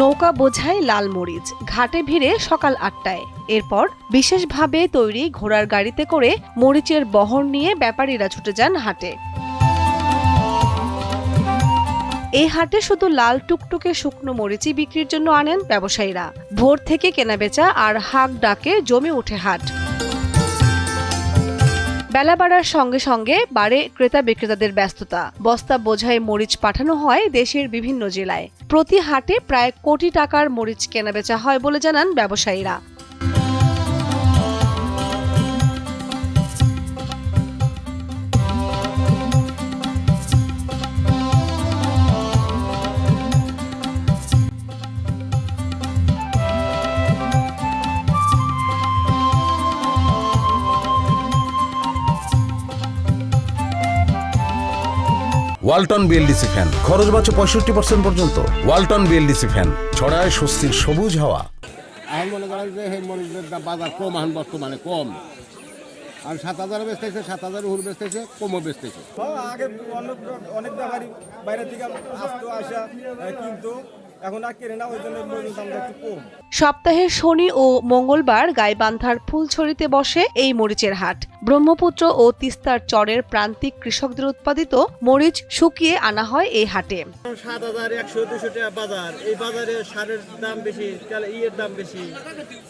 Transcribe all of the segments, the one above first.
নৌকা বোঝায় লাল মরিচ, ঘাটে ভিড়ে সকাল আটটায়। এরপর বিশেষভাবে তৈরি ঘোড়ার গাড়িতে করে মরিচের বহর নিয়ে ব্যাপারীরা ছুটে যান হাটে। এই হাটে শুধু লাল টুকটুকে শুকনো মরিচই বিক্রির জন্য আনেন ব্যবসায়ীরা। ভোর থেকে কেনাবেচা আর হাঁক ডাকে জমে ওঠে হাট। বেলা বাড়ার সঙ্গে সঙ্গে বাড়ে ক্রেতা বিক্রেতাদের ব্যস্ততা। বস্তা বোঝাই মরিচ পাঠানো হয় দেশের বিভিন্ন জেলায়। প্রতি হাটে প্রায় কোটি টাকার মরিচ কেনাবেচা হয় বলে জানান ব্যবসায়ীরা। ওয়ালটন বিএলডিসি ফ্যান খরচ বাঁচো পঁয়ষট্টি পার্সেন্ট পর্যন্ত। ওয়ালটন বিএলডিসি ফ্যান ছড়ায় স্বস্তির সবুজ হাওয়া। আমি মনে করেন যে সেই মরিচের দাম বাজার কম এখন বর্তমানে কম। আর সাত হাজার বেচতেছে সাত হাজার হুর বেচতেছে কমও বেচতেছে। হ্যাঁ, আগে অনেক অনেক ব্যাপারই বাইরে থেকে আসতো আসা কিন্তু এখন আর কেনে না ওই জন্য দামটা একটু কম। সপ্তাহের শনি ও মঙ্গলবার গাইবান্ধার ফুলছড়িতে বসে এই মরিচের হাট। ব্রহ্মপুত্র ও তিস্তার চরের প্রান্তিক কৃষকদের উৎপাদিত মরিচ শুকিয়ে আনা হয় এই হাটে। সাত হাজার একশো দুশো টাকা বাজার। এই বাজারে সারের দাম বেশি তাহলে ইয়ের দাম বেশি।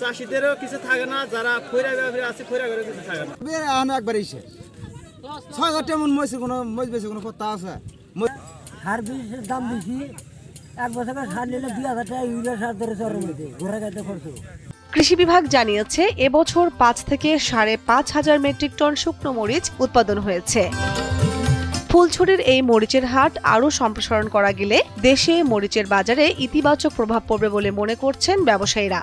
চাষিদেরও কিছু থাকে না যারা খৈরা আছে খৈরা কিছু থাকে না। বের একবার এসে ছয় হাজার টাকা কোনো মহিষ বেশি কোনো কথা আছে? বীজের দাম বেশি কৃষি বিভাগ জানিয়েছে, এবছর পাঁচ থেকে সাড়ে পাঁচ হাজার মেট্রিক টন শুকনো মরিচ উৎপাদন হয়েছে। ফুলছড়ির এই মরিচের হাট আরও সম্প্রসারণ করা গেলে দেশে মরিচের বাজারে ইতিবাচক প্রভাব পড়বে বলে মনে করছেন ব্যবসায়ীরা।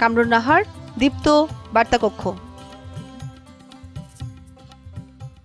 কামরুন নাহার, দীপ্ত, বার্তাকক্ষ।